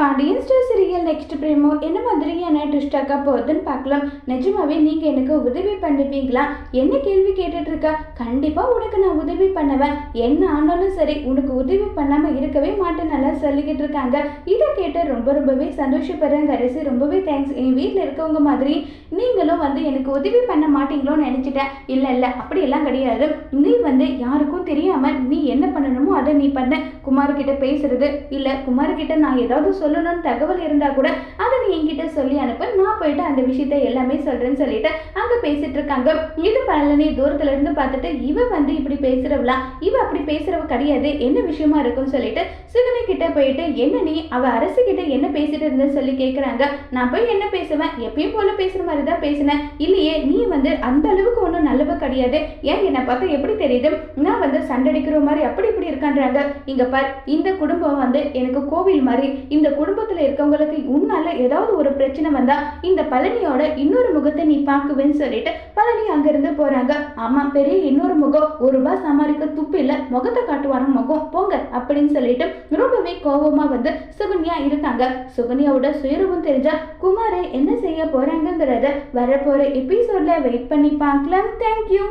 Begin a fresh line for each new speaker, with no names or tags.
Pandian store serial next promo என்ன மாதிரியான ட்விஸ்டாக்கா போகுதுன்னு பார்க்கலாம். நிஜமாவே நீங்க எனக்கு உதவி பண்ணுவீங்களா என்ன கேள்வி கேட்டுட்டு இருக்கா கண்டிப்பா உனக்கு நான் உதவி பண்ணுவேன். என்ன ஆனாலும் சரி உனக்கு உதவி பண்ணாம இருக்கவே மாட்டேன் நல்லா சொல்லிக்கிட்டு இருக்காங்க. இதை கேட்டு ரொம்ப ரொம்பவே சந்தோஷப்படுறாங்க அரசு ரொம்பவே தேங்க்ஸ் என் வீட்டில் இருக்கவங்க மாதிரி நீங்களும் வந்து எனக்கு உதவி பண்ண மாட்டீங்களோன்னு நினைச்சிட்டேன். இல்லை இல்லை அப்படியெல்லாம் கிடையாது. நீ வந்து யாருக்கும் தெரியாம நீ என்ன பண்ணணுமோ அதை நீ பண்ண. குமார்கிட்ட பேசுறது இல்லை குமார்கிட்ட நான் ஏதாவது சொல்லணும்னு தகவல் இருந்தா கூட அதை நீ என்கிட்ட சொல்லி அனுப்ப. நான் போயிட்டு அந்த விஷயத்த எல்லாமே சொல்கிறேன்னு சொல்லிட்டு அங்க பேசிட்டு இருக்காங்க. இது பழனி தூரத்துல இருந்து பார்த்துட்டு இவ வந்து இப்படி பேசுறவளா? இவ அப்படி பேசுறவ கிடையாது. என்ன விஷயமா இருக்கும்னு சொல்லிட்டு சிவனை கிட்ட போயிட்டு என்ன நீ? அவ அரசு கிட்ட என்ன பேசிட்டு இருந்த சொல்லி கேட்குறாங்க நான் போய் என்ன பேசுவேன்? எப்பயும் போல பேசுற மாதிரி தான் பேசினேன். இல்லையே நீ வந்து அந்த அளவுக்கு ஒன்றும் கிடையாது. ஏன் என்னை பார்த்தா எப்படி தெரியுது? நான் வந்து சண்டடிக்கிற மாதிரி அப்படி இப்படி இருக்கான்றாங்க. இங்க பார் இந்த குடும்பம் வந்து எனக்கு கோவில் மாதிரி. இந்த குடும்பத்துல இருக்கவங்களுக்கு உன்னால ஏதாவது ஒரு பிரச்சனை வந்தா இந்த பழனியோட இன்னொரு முகத்தை நீ பார்க்குவேன்னு சொல்லிட்டு பழனி அங்கிருந்து போறாங்க. ஆமா பெரிய இன்னொரு முகம். ஒரு ரூபாய் சமாளிக்க துப்பில்ல முகத்தை காட்டுவார முகம் போங்க அப்படின்னு சொல்லிட்டு ரொம்பவே கோபமா வந்து சுகன்யா இருக்காங்க. சுகன்யாவோட சுயரூபம் தெரிஞ்சா குமாரை என்ன செய்ய போறாங்கிறத வரப்போற எபிசோட்ல வெயிட் பண்ணி பார்க்கலாம். தேங்க்யூ